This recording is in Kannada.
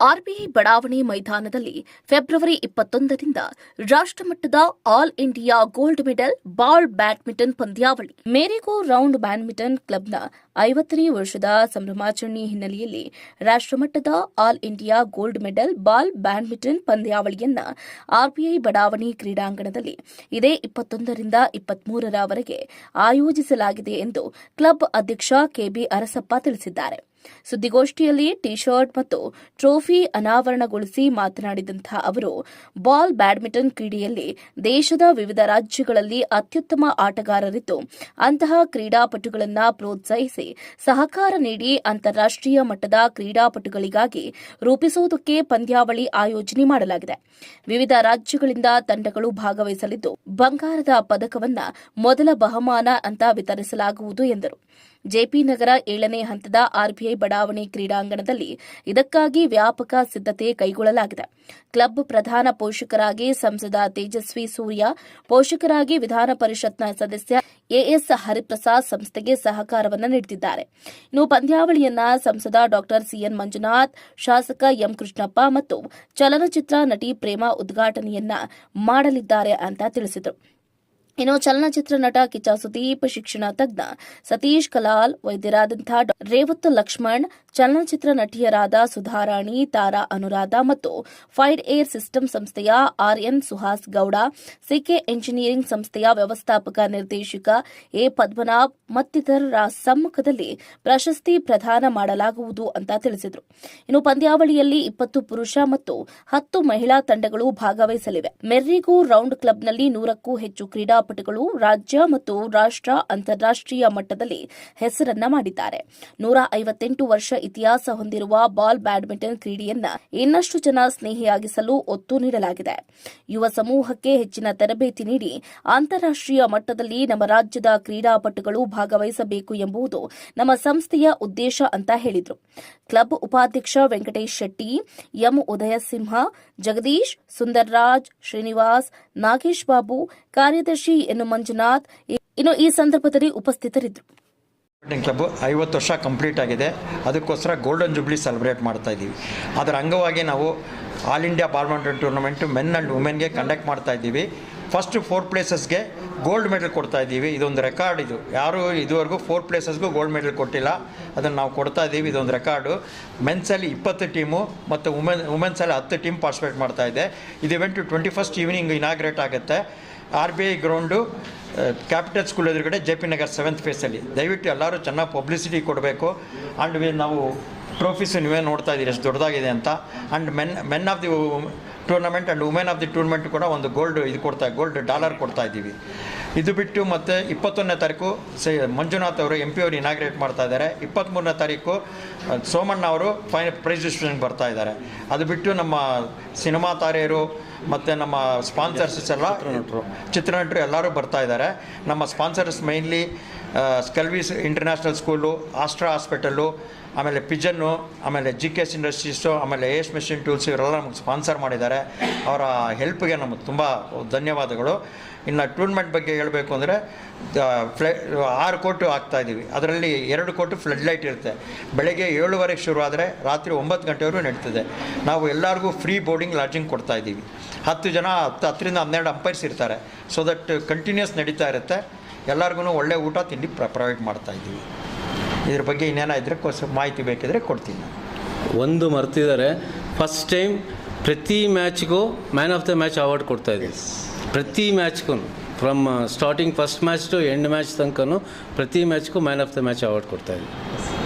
ಆರ್ಬಿಐ ಬಡಾವಣೆ ಮೈದಾನದಲ್ಲಿ ಫೆಬ್ರವರಿ ಇಪ್ಪತ್ತೊಂದರಿಂದ ರಾಷ್ಟ್ರಮಟ್ಟದ all India gold medal, ball badminton ಪಂದ್ಯಾವಳಿ. ಮೇರಿಗೋ ರೌಂಡ್ ಬ್ಯಾಡ್ಮಿಂಟನ್ ಕ್ಲಬ್ನ ಐವತ್ತನೇ ವರ್ಷದ ಸಂಭ್ರಮಾಚರಣೆ ಹಿನ್ನೆಲೆಯಲ್ಲಿ ರಾಷ್ಟ್ರಮಟ್ಟದ all India gold medal, ball badminton ಪಂದ್ಯಾವಳಿಯನ್ನ RBI ಬಡಾವಣೆ ಕ್ರೀಡಾಂಗಣದಲ್ಲಿ ಇದೇ ಇಪ್ಪತ್ತೊಂದರಿಂದ ಇಪ್ಪತ್ಮೂರರವರೆಗೆ ಆಯೋಜಿಸಲಾಗಿದೆ ಎಂದು ಕ್ಲಬ್ ಅಧ್ಯಕ್ಷ ಕೆಬಿ ಅರಸಪ್ಪ ತಿಳಿಸಿದ್ದಾರೆ. ಸುದ್ದಿಗೋಷ್ಠಿಯಲ್ಲಿ ಟಿ ಶರ್ಟ್ ಮತ್ತು ಟ್ರೋಫಿ ಅನಾವರಣಗೊಳಿಸಿ ಮಾತನಾಡಿದಂತಹ ಅವರು, ಬಾಲ್ ಬ್ಯಾಡ್ಮಿಂಟನ್ ಕ್ರೀಡೆಯಲ್ಲಿ ದೇಶದ ವಿವಿಧ ರಾಜ್ಯಗಳಲ್ಲಿ ಅತ್ಯುತ್ತಮ ಆಟಗಾರರಿದ್ದು, ಅಂತಹ ಕ್ರೀಡಾಪಟುಗಳನ್ನು ಪ್ರೋತ್ಸಾಹಿಸಿ ಸಹಕಾರ ನೀಡಿ ಅಂತಾರಾಷ್ಟೀಯ ಮಟ್ಟದ ಕ್ರೀಡಾಪಟುಗಳಿಗಾಗಿ ರೂಪಿಸುವುದಕ್ಕೆ ಪಂದ್ಯಾವಳಿ ಆಯೋಜನೆ ಮಾಡಲಾಗಿದೆ. ವಿವಿಧ ರಾಜ್ಯಗಳಿಂದ ತಂಡಗಳು ಭಾಗವಹಿಸಲಿದ್ದು, ಬಂಗಾರದ ಪದಕವನ್ನ ಮೊದಲ ಬಹುಮಾನ ಅಂತ ವಿತರಿಸಲಾಗುವುದು ಎಂದರು. ಜೆಪಿ ನಗರ ಏಳನೇ ಹಂತದ ಆರ್ಬಿಐ ಬಡಾವಣೆ ಕ್ರೀಡಾಂಗಣದಲ್ಲಿ ಇದಕ್ಕಾಗಿ ವ್ಯಾಪಕ ಸಿದ್ದತೆ ಕೈಗೊಳ್ಳಲಾಗಿದೆ. ಕ್ಲಬ್ ಪ್ರಧಾನ ಪೋಷಕರಾಗಿ ಸಂಸದ ತೇಜಸ್ವಿ ಸೂರ್ಯ, ಪೋಷಕರಾಗಿ ವಿಧಾನ ಪರಿಷತ್ನ ಸದಸ್ಯ ಎಎಸ್ ಹರಿಪ್ರಸಾದ್ ಸಂಸ್ಥೆಗೆ ಸಹಕಾರವನ್ನು ನೀಡುತ್ತಿದ್ದಾರೆ ಇನ್ನು ಪಂದ್ಯಾವಳಿಯನ್ನ ಸಂಸದ ಡಾ ಸಿಎನ್ ಮಂಜುನಾಥ್, ಶಾಸಕ ಎಂ ಕೃಷ್ಣಪ್ಪ ಮತ್ತು ಚಲನಚಿತ್ರ ನಟಿ ಪ್ರೇಮ ಉದ್ಘಾಟನೆಯನ್ನ ಮಾಡಲಿದ್ದಾರೆ ಅಂತ ತಿಳಿಸಿದರು. ಇನ್ನು ಚಲನಚಿತ್ರ ನಟ ಕಿಚ್ಚ ಸುದೀಪ್ ಶಿಕ್ಷಣ ತಜ್ಞ ಸತೀಶ್ ಕಲಾಲ್ ವೈದ್ಯರಾದಂತಹ. ರೇವತ್ ಲಕ್ಷ್ಮಣ್ ಚಲನಚಿತ್ರ ನಟಿಯರಾದ ಸುಧಾರಾಣಿ, ತಾರಾ ಅನುರಾಧ ಮತ್ತು ಫೈಡ್ ಏರ್ ಸಿಸ್ಟಮ್ ಸಂಸ್ಥೆಯ RN Suhas Gowda, CK engineering ಸಂಸ್ಥೆಯ ವ್ಯವಸ್ಥಾಪಕ ನಿರ್ದೇಶಕ ಎ ಪದ್ಮನಾಭ್ ಮತ್ತಿತರರ ಸಮ್ಮುಖದಲ್ಲಿ ಪ್ರಶಸ್ತಿ ಪ್ರದಾನ ಮಾಡಲಾಗುವುದು ಅಂತ ತಿಳಿಸಿದರು. ಇನ್ನು ಪಂದ್ಯಾವಳಿಯಲ್ಲಿ ಇಪ್ಪತ್ತು ಪುರುಷ ಮತ್ತು ಹತ್ತು ಮಹಿಳಾ ತಂಡಗಳು ಭಾಗವಹಿಸಲಿವೆ. ಮೆರ್ರಿಗೂ ರೌಂಡ್ ಕ್ಲಬ್ನಲ್ಲಿ ನೂರಕ್ಕೂ ಹೆಚ್ಚು ಕ್ರೀಡಾಪಟುಗಳು ರಾಜ್ಯ ಮತ್ತು ರಾಷ್ಟ್ರ ಅಂತಾರಾಷ್ಟೀಯ ಮಟ್ಟದಲ್ಲಿ ಹೆಸರನ್ನ ಮಾಡಿದ್ದಾರೆ. ನೂರ ಐವತ್ತೆಂಟು ವರ್ಷ ಇತಿಹಾಸ ಹೊಂದಿರುವ ಬಾಲ್ ಬ್ಯಾಡ್ಮಿಂಟನ್ ಕ್ರೀಡೆಯನ್ನ ಇನ್ನಷ್ಟು ಜನ ಸ್ನೇಹಿಯಾಗಿಸಲು ಒತ್ತು ನೀಡಲಾಗಿದೆ. ಯುವ ಸಮೂಹಕ್ಕೆ ಹೆಚ್ಚಿನ ತರಬೇತಿ ನೀಡಿ ಅಂತಾರಾಷ್ಟೀಯ ಮಟ್ಟದಲ್ಲಿ ನಮ್ಮ ರಾಜ್ಯದ ಕ್ರೀಡಾಪಟುಗಳು ಭಾಗವಹಿಸಬೇಕು ಎಂಬುದು ನಮ್ಮ ಸಂಸ್ಥೆಯ ಉದ್ದೇಶ ಅಂತ ಹೇಳಿದರು. ಕ್ಲಬ್ ಉಪಾಧ್ಯಕ್ಷ ವೆಂಕಟೇಶ್ ಶೆಟ್ಟಿ, ಎಂ ಉದಯಸಿಂಹ, ಜಗದೀಶ್, ಸುಂದರ್ರಾಜ್, ಶ್ರೀನಿವಾಸ್, ನಾಗೇಶ್ ಬಾಬು, ಕಾರ್ಯದರ್ಶಿ ಎನ್ನು ಮಂಜುನಾಥ್ ಇನ್ನು ಈ ಸಂದರ್ಭದಲ್ಲಿ ಉಪಸ್ಥಿತರಿದ್ದರು. ಕ್ಲಬ್ ಐವತ್ತು ವರ್ಷ ಕಂಪ್ಲೀಟ್ ಆಗಿದೆ. ಅದಕ್ಕೋಸ್ಕರ ಗೋಲ್ಡನ್ ಜುಬ್ಲಿ ಸೆಲೆಬ್ರೇಟ್ ಮಾಡ್ತಾ ಇದ್ದೀವಿ. ಅದರ ಅಂಗವಾಗಿ ನಾವು all India badminton tournament men and ವುಮೆನ್ಗೆ conduct ಮಾಡ್ತಾ ಇದ್ದೀವಿ. ಫಸ್ಟ್ ಫೋರ್ ಪ್ಲೇಸಸ್ಗೆ ಗೋಲ್ಡ್ ಮೆಡಲ್ ಕೊಡ್ತಾ ಇದ್ದೀವಿ. ಇದೊಂದು ರೆಕಾರ್ಡ್ ಇದು. ಯಾರು ಇದುವರೆಗೂ ಫೋರ್ ಪ್ಲೇಸಸ್ಗೂ ಗೋಲ್ಡ್ ಮೆಡಲ್ ಕೊಟ್ಟಿಲ್ಲ. ಅದನ್ನು ನಾವು ಕೊಡ್ತಾ ಇದ್ದೀವಿ. ಇದೊಂದು ರೆಕಾರ್ಡು ಮೆನ್ಸಲ್ಲಿ ಇಪ್ಪತ್ತು ಟೀಮು ಮತ್ತು ವುಮೆನ್ ವುಮೆನ್ಸಲ್ಲಿ ಹತ್ತು ಟೀಮ್ ಪಾರ್ಟಿಸಿಪೇಟ್ ಮಾಡ್ತಾ ಇದೆ. ಇದು event twenty first evening inaugurate ಆಗುತ್ತೆ. R B I ground capital school ಎದುರುಗಡೆ ಜೆ ಪಿ ನಗರ್ ಸೆವೆಂತ್ ಫೇಸಲ್ಲಿ ದಯವಿಟ್ಟು ಎಲ್ಲರೂ ಚೆನ್ನಾಗಿ ಪಬ್ಲಿಸಿಟಿ ಕೊಡಬೇಕು. ಆ್ಯಂಡ್ ವಿ ನಾವು ಟ್ರೋಫೀಸು ನೀವೇ ನೋಡ್ತಾ ಇದ್ದೀರಿ ಎಷ್ಟು ದೊಡ್ಡದಾಗಿದೆ ಅಂತ. And men men of the tournament and women of the tournament ಕೂಡ ಒಂದು ಗೋಲ್ಡ್ ಇದು ಕೊಡ್ತಾ ಗೋಲ್ಡ್ ಡಾಲರ್ ಕೊಡ್ತಾ ಇದ್ದೀವಿ. ಇದು ಬಿಟ್ಟು ಮತ್ತು ಇಪ್ಪತ್ತೊಂದನೇ ತಾರೀಕು ಸೆ ಮಂಜುನಾಥ್ ಅವರು ಎಂ ಪಿ ಅವರು ಇನಾಗ್ರೇಟ್ ಮಾಡ್ತಾ ಇದ್ದಾರೆ. ಇಪ್ಪತ್ತ್ಮೂರನೇ ತಾರೀಕು ಸೋಮಣ್ಣ ಅವರು ಫೈನ್ ಪ್ರೈಸ್ ಡಿಸ್ಟ್ರಿಬ್ಯೂಷನ್ ಬರ್ತಾ ಇದ್ದಾರೆ. ಅದು ಬಿಟ್ಟು ನಮ್ಮ ಸಿನಿಮಾ ತಾರೆಯರು ಮತ್ತು ನಮ್ಮ ಸ್ಪಾನ್ಸರ್ಸ್ ಎಲ್ಲ ಚಿತ್ರನಟರು. ಎಲ್ಲರೂ ಬರ್ತಾ ಇದ್ದಾರೆ. ನಮ್ಮ ಸ್ಪಾನ್ಸರ್ಸ್ ಮೈನ್ಲಿ ಸ್ಕಲ್ವೀಸ್ ಇಂಟರ್ನ್ಯಾಷನಲ್ ಸ್ಕೂಲು ಆಸ್ಟ್ರಾ ಹಾಸ್ಪಿಟಲ್ಲು ಆಮೇಲೆ ಪಿಜನ್ನು ಆಮೇಲೆ ಜಿ ಕೆ ಎಸ್ ಇಂಡಸ್ಟ್ರೀಸು ಆಮೇಲೆ ಎಸ್ ಮೆಷಿನ್ ಟೂಲ್ಸ್ ಇವರೆಲ್ಲ ನಮಗೆ ಸ್ಪಾನ್ಸರ್ ಮಾಡಿದ್ದಾರೆ. ಅವರ ಹೆಲ್ಪ್ಗೆ ನಮಗೆ ತುಂಬ ಧನ್ಯವಾದಗಳು. ಇನ್ನು ಟೂರ್ನಮೆಂಟ್ ಬಗ್ಗೆ ಹೇಳಬೇಕು ಅಂದರೆ ಫ್ಲೈ, ಆರು ಕೋಟಿ ಆಗ್ತಾಯಿದ್ದೀವಿ ಅದರಲ್ಲಿ ಎರಡು ಕೋಟು ಫ್ಲಡ್ ಲೈಟ್ ಇರುತ್ತೆ. ಬೆಳಗ್ಗೆ ಏಳುವರೆಗೆ ಶುರು ಆದರೆ ರಾತ್ರಿ ಒಂಬತ್ತು ಗಂಟೆವರೆಗೂ ನಡೀತದೆ. ನಾವು ಎಲ್ಲರಿಗೂ ಫ್ರೀ ಬೋರ್ಡಿಂಗ್ ಲಾಡ್ಜಿಂಗ್ ಕೊಡ್ತಾ ಇದ್ದೀವಿ ಹತ್ತು ಜನ, ಹತ್ತು, ಹತ್ತರಿಂದ ಹನ್ನೆರಡು ಅಂಪೈರ್ಸ್ ಇರ್ತಾರೆ. ಸೊ ದಟ್ ಕಂಟಿನ್ಯೂಸ್ ನಡೀತಾ ಇರುತ್ತೆ. ಎಲ್ಲರಿಗೂ ಒಳ್ಳೆ ಊಟ, ತಿಂಡಿ ಪ್ರ ಪ್ರೊವೈಡ್ ಮಾಡ್ತಾ ಇದ್ದೀವಿ ಇದ್ರ ಬಗ್ಗೆ ಕೋಸ, ಮಾಹಿತಿ ಬೇಕಿದ್ರೆ ಕೊಡ್ತೀನಿ. ಒಂದು ಮರ್ತಿದ್ದಾರೆ. ಫಸ್ಟ್ ಟೈಮ್ ಪ್ರತಿ ಮ್ಯಾಚ್ಗೂ man of the match award ಕೊಡ್ತಾ ಇದ್ದೀವಿ ಪ್ರತಿ ಮ್ಯಾಚ್ಗೂ from starting first match to end match ತನಕನೂ ಪ್ರತಿ ಮ್ಯಾಚ್ಗೂ man of the match award ಕೊಡ್ತಾ ಇದ್ದೀವಿ